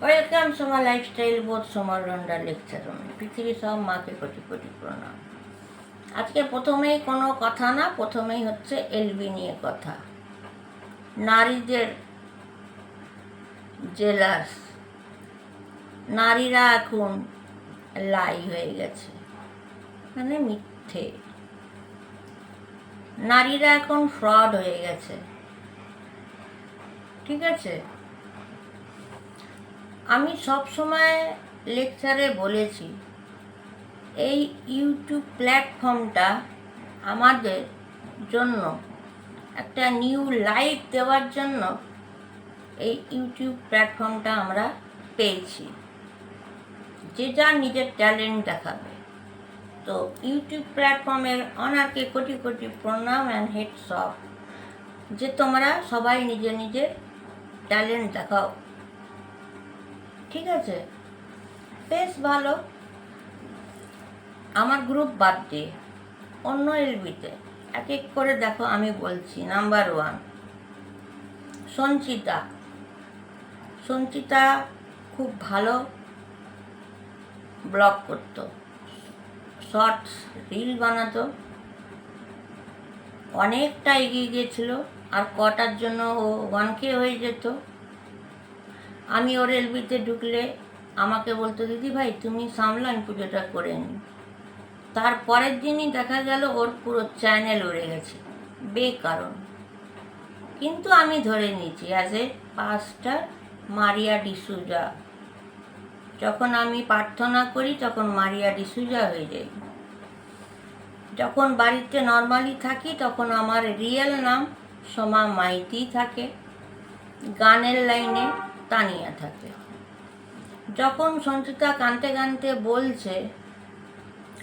Welcome Soma lifestyle বোধ সোমার রন্ডার lecture পৃথিবীর সব মাকে কোটি কোটি প্রণাম। আজকে প্রথমেই কোনো কথা না, প্রথমেই হচ্ছে এলবি নিয়ে কথা। নারীদের জেলাস। নারীরা এখন লাই হয়ে গেছে। মানে মিথ্যে। নারীরা এখন ফ্রড হয়ে গেছে। ঠিক আছে? আমি সব সময় লেকচারে বলেছি, এই ইউটিউব প্ল্যাটফর্মটা আমাদের জন্য, একটা নিউ লাইফ দেওয়ার জন্য এই ইউটিউব প্ল্যাটফর্মটা আমরা পেয়েছি। যে যার নিজের ট্যালেন্ট দেখাবে। তো ইউটিউব প্ল্যাটফর্মের অনারকে কোটি কোটি প্রণাম অ্যান্ড হেডস অফ যে তোমরা সবাই নিজের নিজের ট্যালেন্ট দেখাও। ঠিক আছে? বেশ ভালো। আমার গ্রুপ বাদ দিয়ে অন্য এলবিতে এক এক করে দেখো আমি বলছি। Number one Sanchita. সঞ্চিতা খুব ভালো ব্লগ করতো। শর্টস, রিল বানাতো। অনেকটা এগিয়ে গিয়েছিল। আর কটার জন্য ও ওয়ান কে হয়ে যেত। আমি ওর এলবিতে ঢুকলে আমাকে বলতো, দিদি ভাই, তুমি সামলান পুজোটা করে নি তার পরের দিনই দেখা গেল ওর পুরো চ্যানেল উড়ে গেছে। বেকারণ। কিন্তু আমি ধরে নিয়েছি অ্যাজ এ পাঁচটা মারিয়া ডিসুজা। যখন আমি প্রার্থনা করি, তখন মারিয়া ডিসুজা হয়ে যাই। যখন বাড়িতে নর্মালি থাকি, তখন আমার রিয়েল নাম সোমা মাইতি থাকে। গানের লাইনে তানিয়া থাকে। যখন সঞ্চিতা কানতে কানতে বলছে,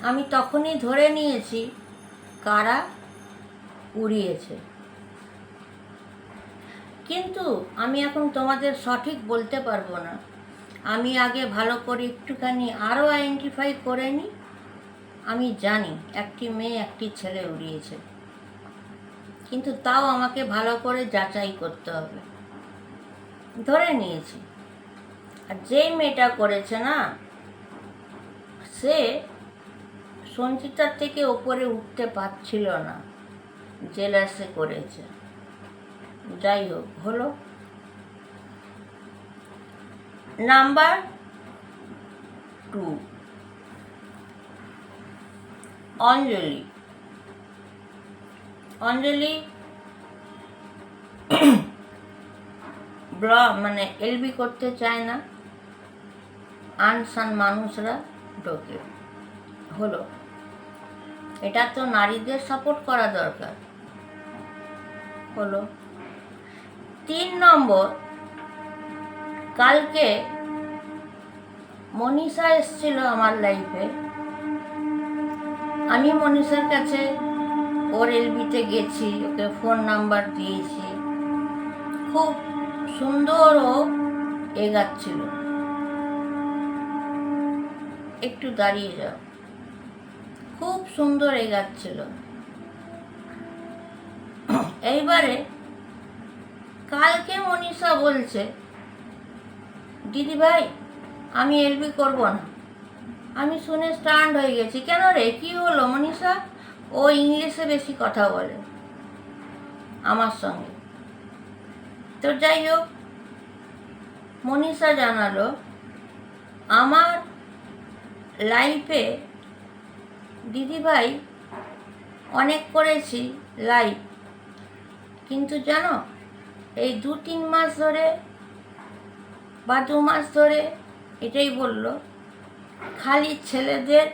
আমি তখনই ধরে নিয়েছি কারা উড়িয়েছে। কিন্তু আমি এখন তোমাদের সঠিক বলতে পারব না। আমি আগে ভালো করে একটুখানি আরও আইডেন্টিফাই করে নিই আমি জানি একটি মেয়ে একটি ছেলে উড়িয়েছে। কিন্তু তাও আমাকে ভালো করে যাচাই করতে হবে। ধরে নিয়েছি। আর যেই মেয়েটা করেছে না, সে সঞ্চিতার থেকে ওপরে উঠতে পারছিল না জেলাসে করেছে। যাই হোক, হলো। নাম্বার টু, অঞ্জলি। অঞ্জলি ব্ল মানে এলবি করতে চায় না। আনসান মানুষরা ঢোকে। হলো। এটা তো নারীদের সাপোর্ট করা দরকার। হলো। তিন নম্বর, কালকে মনীষা এসেছিল আমার লাইফে আমি মনীষার কাছে ওর এলবিতে গেছি, ওকে ফোন নাম্বার দিয়েছি। খুব সুন্দর ও এগাচ্ছিল। একটু দাঁড়িয়ে যাও। খুব সুন্দর এগাচ্ছিল। এইবারে কালকে মনীষা বলছে, দিদি ভাই, আমি এলবি করব না। আমি শুনে স্টান্ড হয়ে গেছি। কেন রে? কি হলো মনীষা? ও ইংলিশে বেশি কথা বলে আমার সঙ্গে। তো যাই হোক, মনীষা জানালো, আমার লাইফে দিদিভাই অনেক করেছি লাইভ কিন্তু জানো, এই দু তিন মাস ধরে বা দু মাস ধরে এটাই বলল, খালি ছেলেদের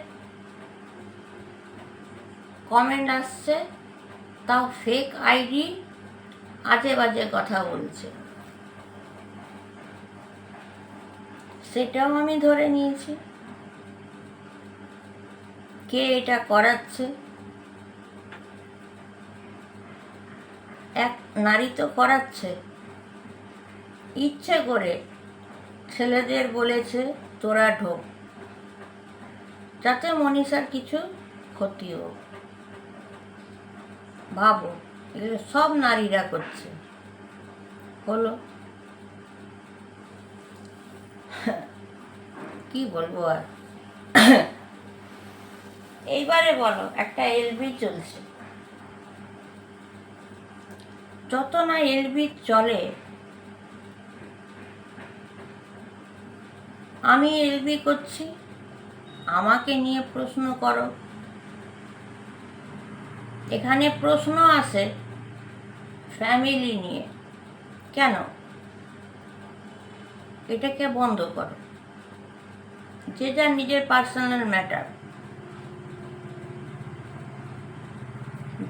কমেন্ট আসছে, তাও ফেক আইডি আজে বাজে কথা বলছে। সেটাও আমি ধরে নিয়েছি। কে এটা করাচ্ছে? এক নারী তো করাচ্ছে। ইচ্ছে করে ছেলেদের বলেছে, তোরা ঢোক। যাতে মনীষার কিছু ক্ষতি হোক। ভাবো। এগুলো সব নারীরা করছে। হলো কি বলব আর? এইবারে বলো, একটা এলবি চলছে। যত না এলবি চলে, আমি এলবি করছি, আমাকে নিয়ে প্রশ্ন করো। এখানে প্রশ্ন আসে ফ্যামিলি নিয়ে। কেন? এটাকে বন্ধ করো। যে যার নিজের পার্সোনাল ম্যাটার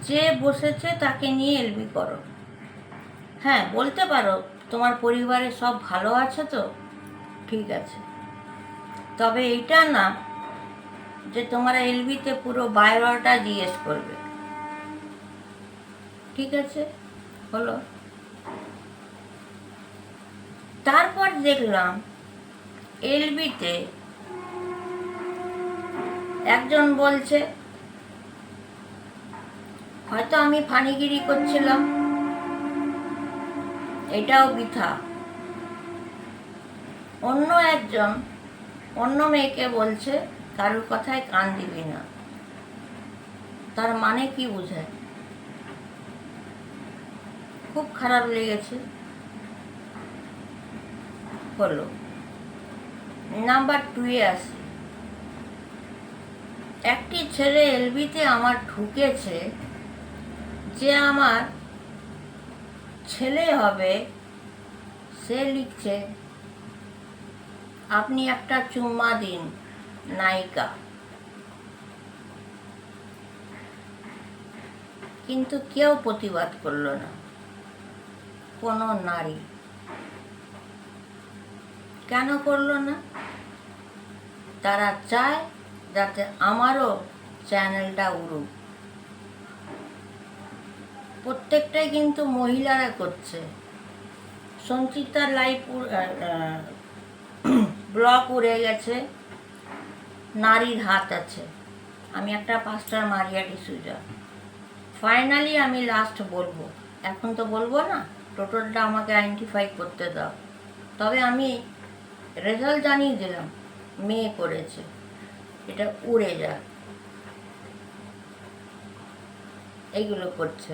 যে বসেছে তাকে নিয়ে এলবি করো। হ্যাঁ বলতে পারো, তোমার পরিবারে সব ভালো আছে তো? ঠিক আছে। তবে এইটা না যে তোমরা এলবিতে পুরো বায়োডাটা জিজ্ঞেস করবে। ঠিক আছে? হলো। তারপর দেখলাম এলবিতে একজন বলছে, হয়তো আমি ফানিগিরি করছিলাম। এটাও বৃথা। অন্য একজন অন্য মেয়েকে বলছে, কারোর কথায় কান দিবি না। তার মানে কি বোঝায়? খুব খারাপ লেগেছে। হলো। নাম্বার টুয়ে আসি। একটি ছেলে এলবিতে আমার ঢুকেছে যে আমার ছেলে হবে, সে লিখছে, আপনি একটা চুম্মা দিন, নায়িকা। কিন্তু কেউ প্রতিবাদ করল না। কোনো নারী। কেন করল না? তারা চায় যাতে আমারও চ্যানেলটা উড়ুক। প্রত্যেকটাই কিন্তু মহিলারা করছে। সঞ্চিতার লাইফ ব্লক উড়ে গেছে। নারীর হাত আছে। আমি একটা পাঁচটার মারিয়া ডিসুজা ফাইনালি আমি লাস্ট বলব। এখন তো বলব না? টোটালটা আমাকে আইডেন্টিফাই করতে দাও। তবে আমি রেজাল্ট জানিয়ে দিলাম, মেয়ে করেছে। এটা উড়ে যাক। এইগুলো করছে,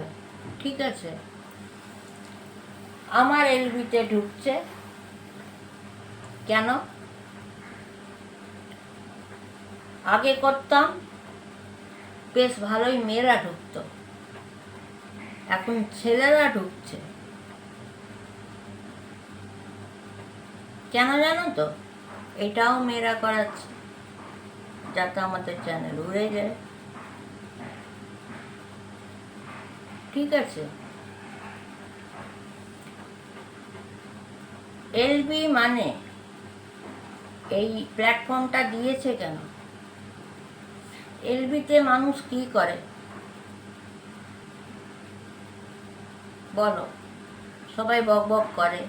ঠিক আছে? আমার এলবিতে ঢুকছে। কেন? আগে করতাম, বেশ ভালোই মেয়েরা ঢুকতো। এখন ছেলেরা ঢুকছে। কেন জানো তো? এটাও মেয়েরা করাচ্ছে, যাতে আমাদের চ্যানেল উড়ে যায়। ঠিক আছে? এলবি মানে এই প্ল্যাটফর্মটা দিয়েছে কেন? এলবিতে মানুষ কি করে? বলো। সবাই বক বক করে।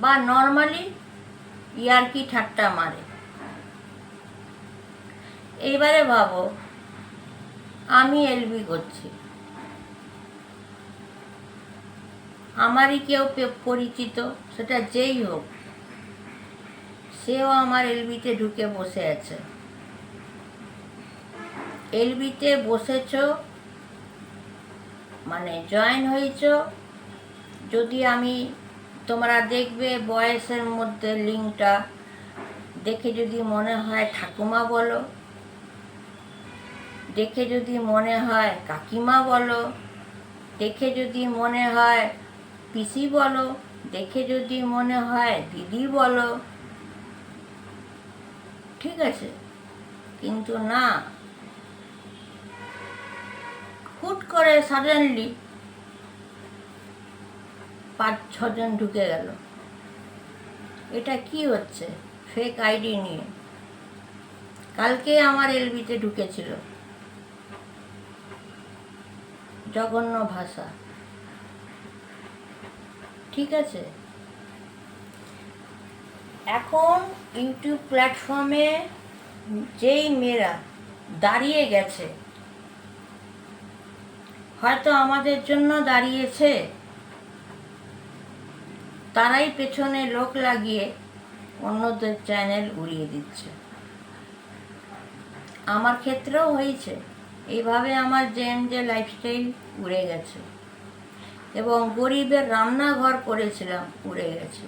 বা নর্মালি ইয়ারকি ঠাট্টা মারে? এইবারে ভাবো, আমি এলবি করছি। আমারই কেউ পরিচিত, সেটা যেই হোক, সেও আমার এলবিতে ঢুকে বসে আছে। এলবিতে বসেছ মানে জয়েন হয়েছ, যদি আমি তোমরা দেখবে বয়সের মধ্যে লিঙ্কটা। দেখে যদি মনে হয় ঠাকুমা বলো, দেখে যদি মনে হয় কাকিমা বলো, দেখে যদি মনে হয় পিসি বলো, দেখে যদি মনে হয় দিদি বলো, ঠিক আছে। কিন্তু না, হুট করে সাডেনলি পাঁচ, ছজন ঢুকে গেল। এটা কি হচ্ছে? ফেক আইডি নিয়ে। কালকে আমার এলবিতে ঢুকেছিল। জঘন্য ভাষা। ঠিক আছে? এখন ইউটিউব প্ল্যাটফর্মে যেই মেয়েরা দাঁড়িয়ে গেছে, হয়তো আমাদের জন্য দাঁড়িয়েছে। তারাই পেছনে লোক লাগিয়ে অন্যদের চ্যানেল উড়িয়ে দিচ্ছে। আমার ক্ষেত্রেও হয়েছে। এইভাবে আমার জেম যে লাইফস্টাইল উড়ে গেছে। এবং গরিবের রান্নাঘর করেছিলাম, উড়ে গেছে।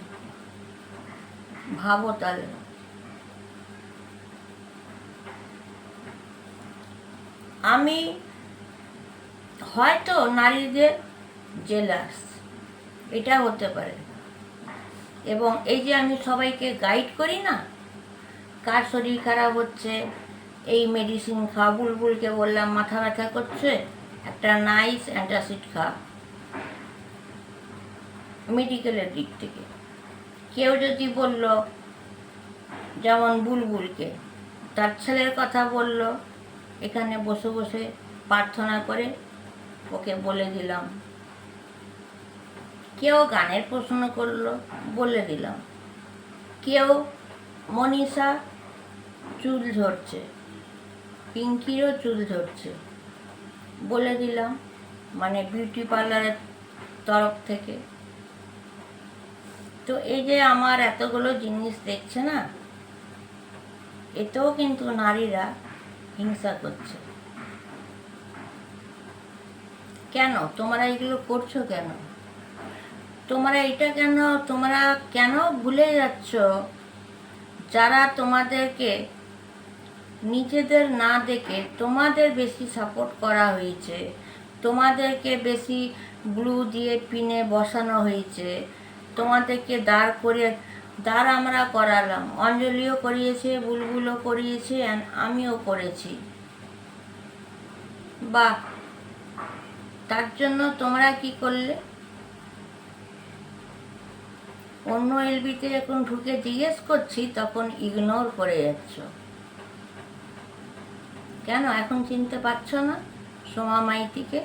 ভাবো তাহলে। আমি হয়তো নারীদের জেলাস এটা হতে পারে। এবং এই যে আমি সবাইকে গাইড করি না, কার শরীর খারাপ হচ্ছে, এই মেডিসিন খা বুলবুলকে বললাম, মাথা ব্যথা করছে? একটা নাইস অ্যান্টাসিড খা। মেডিকেলের দিক থেকে। কেউ যদি বলল, যেমন বুলবুলকে, তার ছেলের কথা বলল, এখানে বসে বসে প্রার্থনা করে, ওকে বলে দিলাম। কেউ গানের প্রশ্ন করল, বলে দিলাম। কেউ, মনীষা, চুল ঝরছে। পিঙ্কিরও চুল ঝরছে। বলে দিলাম মানে বিউটি পার্লারের তরফ থেকে। তো এই যে আমার এতগুলো জিনিস দেখছে না, এতেও কিন্তু নারীরা হিংসা করছে। কেন? তোমরা এগুলো করছ কেন? তোমরা এটা কেন, তোমরা কেন ভুলে যাচ্ছ? যারা তোমাদেরকে নিজেদের না দেখে তোমাদের বেশি সাপোর্ট করা হয়েছে, তোমাদেরকে বেশি ব্লু দিয়ে পিনে বসানো হয়েছে, তোমাদেরকে দাঁড় করে দাঁড় আমরা করালাম। অঞ্জলিও করিয়েছে, বুলবুলও করিয়েছে আমিও করেছি। বাহ! তার জন্য তোমরা কি করলে? অন্য এলবিতে যখন ঢুকে জিজ্ঞেস করছি, তখন ইগনোর করে যাচ্ছ। কেন? এখন চিনতে পারছ না সোমা মাইতিকে?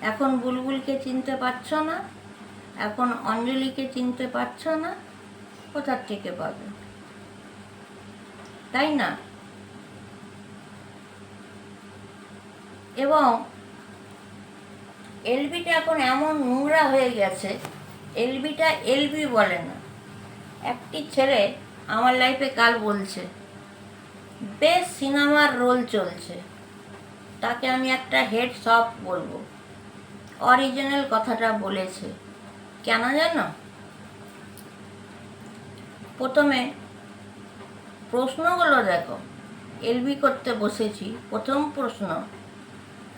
এখন বুলবুলকে চিনতে পারছ না? এখন অঞ্জলিকে চিনতে পারছ না? কোথার থেকে পাবে? তাই না? এবং এলবিটা এখন এমন নোংরা হয়ে গেছে এলবিটা এলবি বলে না। একটি ছেলে আমার লাইফে কাল বলছে, বেশ সিনেমার রোল চলছে, তাকে আমি একটা হেড শপ বলব। অরিজিনাল কথাটা বলেছে। কেন জানো? প্রথমে প্রশ্নগুলো দেখো। এলবি করতে বসেছি, প্রথম প্রশ্ন,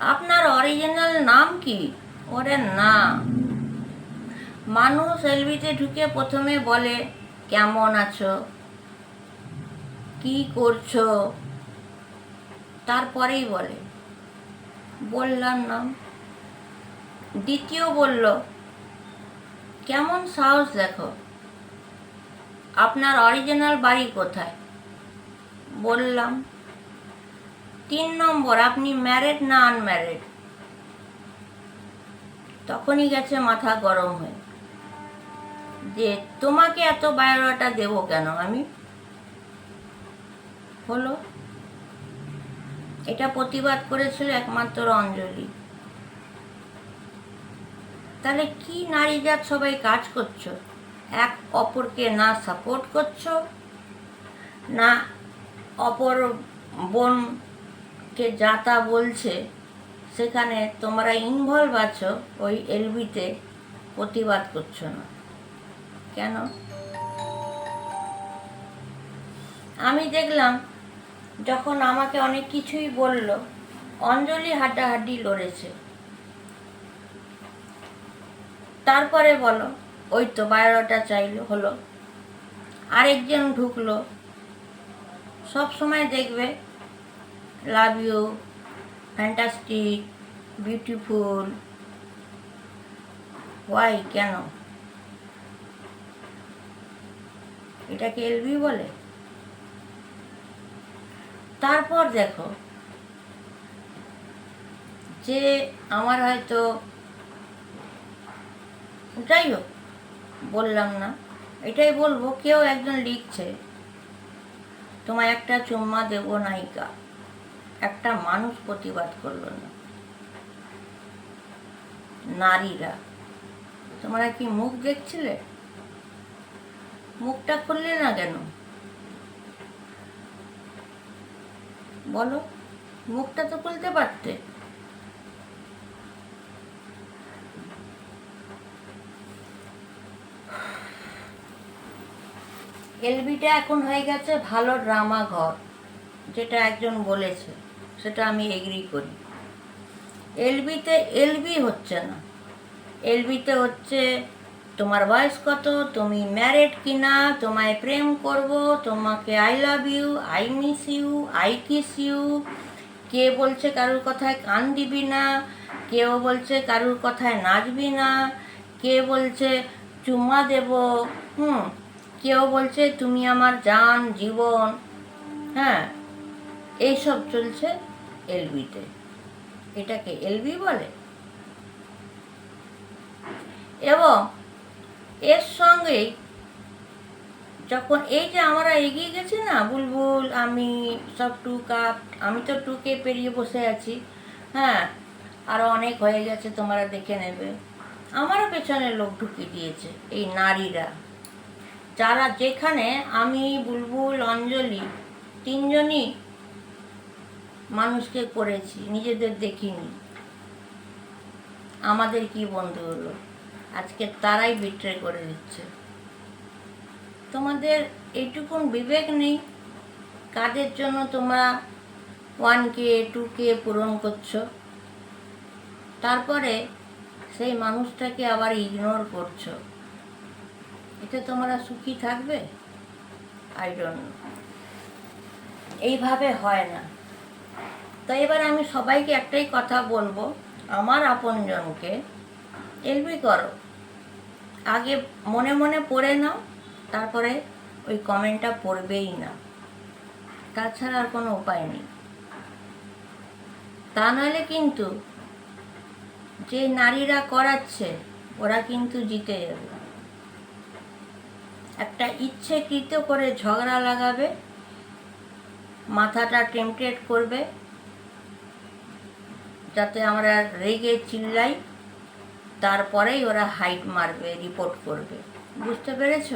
আপনার অরিজিনাল নাম কি? ওরে না। মানুষ এলবিতে ঢুকে প্রথমে বলে, কেমন আছো? কি করছ? তারপরেই বলে, বললাম নাম দ্বিতীয় বলল, কেমন সাহস দেখো? আপনার অরিজিনাল বাড়ি কোথায়? বললাম, তিন নম্বর, আপনি ম্যারেড না আনম্যারেড তখনই গেছে মাথা গরম হয়ে। যে তোমাকে এত বায়োডাটা দেবো কেন, আমি? হলো? এটা প্রতিবাদ করেছিল একমাত্র অঞ্জলি। তাহলে কি নারী জাত সবাই কাজ করছ? এক অপরকে না সাপোর্ট করছ, না অপর বোনকে যা তা বলছে, সেখানে তোমরা ইনভলভ আছো, ওই এলবিতে প্রতিবাদ করছ না। কেন? আমি দেখলাম যখন আমাকে অনেক কিছুই বলল, অঞ্জলি হাড্ডাহাড্ডি লড়েছে। তারপরে বলো, ওই তো বায়োডাটা চাইলো হলো। আরেকজন ঢুকলো। সব সময় দেখবে love you fantastic beautiful why কেন? এটাকে এলবি বলে। তারপর দেখো, যে আমার হয়তো, যাই হোক, বললাম না। এটাই বলব, কেউ একজন লিখছে, তোমায় একটা চুম্মা দেব নায়িকা। একটা মানুষ প্রতিবাদ করল না। নারীরা। তোমরা কি মুখ দেখছিলে? মুখটা খুললে না কেন? বলো, মুখটা তো খুলতে পারতে। এলবিটা এখন হয়ে গেছে ভালো ড্রামা ঘর, যেটা একজন বলেছে, সেটা আমি এগ্রি করি। এলবিতে, এলবি হচ্ছে না। এলবিতে হচ্ছে তোমার বয়স কত? তুমি ম্যারেড কিনা? তোমায় প্রেম করব? তোমাকে I love you I miss you I kiss you কে বলছে কারুর কথায় কান দিবি না? কেউ বলছে কারুর কথায় নাচবি না? কে বলছে চুমা দেব? হুম, কেউ বলছে তুমি আমার জান, জীবন। হ্যাঁ এইসব চলছে এলবিতে। এটাকে এলবি বলে। এবং এর সঙ্গেই যখন এই যে আমরা এগিয়ে গেছি না, বুলবুল, আমি সব টু কাপ আমি তো টুকে পেরিয়ে বসে আছি হ্যাঁ আরও অনেক হয়ে গেছে তোমরা দেখে নেবে। আমারও পেছনে লোক ঢুকিয়ে দিয়েছে, এই নারীরা। যারা যেখানে আমি, বুলবুল, অঞ্জলি তিনজনই মানুষকে করেছি, নিজেদের দেখিনি। আমাদের কি বন্ধু হলো? আজকে তারাই বিট্রে করে দিচ্ছে। তোমাদের এইটুকুন বিবেক নেই। কাদের জন্য তোমরা ওয়ান কে টু কে পূরণ করছ? তারপরে সেই মানুষটাকে আবার ইগনোর করছ। এতে তোমরা সুখী থাকবে? আই ডোন্ট এইভাবে হয় না। তো এবার আমি সবাইকে একটাই কথা বলব। আমার আপনজনকে এলবি করো। আগে মনে মনে পড়ে নাও, তারপরে ওই কমেন্টটা পড়বেই না। তাছাড়া আর কোনো উপায় নেই। তা নাহলে কিন্তু যে নারীরা করাচ্ছে, ওরা কিন্তু জিতে যাবে। একটা ইচ্ছেকৃত করে ঝগড়া লাগাবে, মাথাটা টেম্পটেড করবে, যাতে আমরা রেগে চিল্লাই তারপরেই ওরা হাইট মারবে রিপোর্ট করবে। বুঝতে পেরেছ?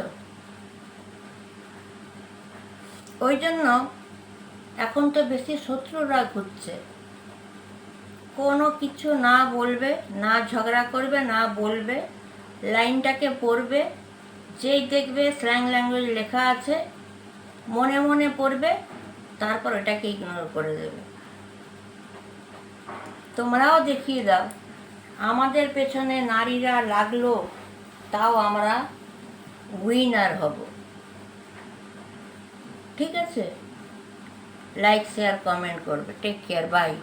ওই জন্য এখন তো বেশি শত্রুরা ঘুরছে। কোনো কিছু না বলবে, না ঝগড়া করবে, না বলবে। লাইনটাকে পড়বে, যেই দেখবে স্ল্যাং ল্যাঙ্গুয়েজ লেখা আছে, মনে মনে পড়বে, তারপর এটাকে ইগনোর করে দেবে। তোমরাও দেখিয়ে দাও। আমাদের পেছনে নারীরা লাগল, তাও আমরা উইনার হব। ঠিক আছে? লাইক শেয়ার কমেন্ট করবে। Take care bye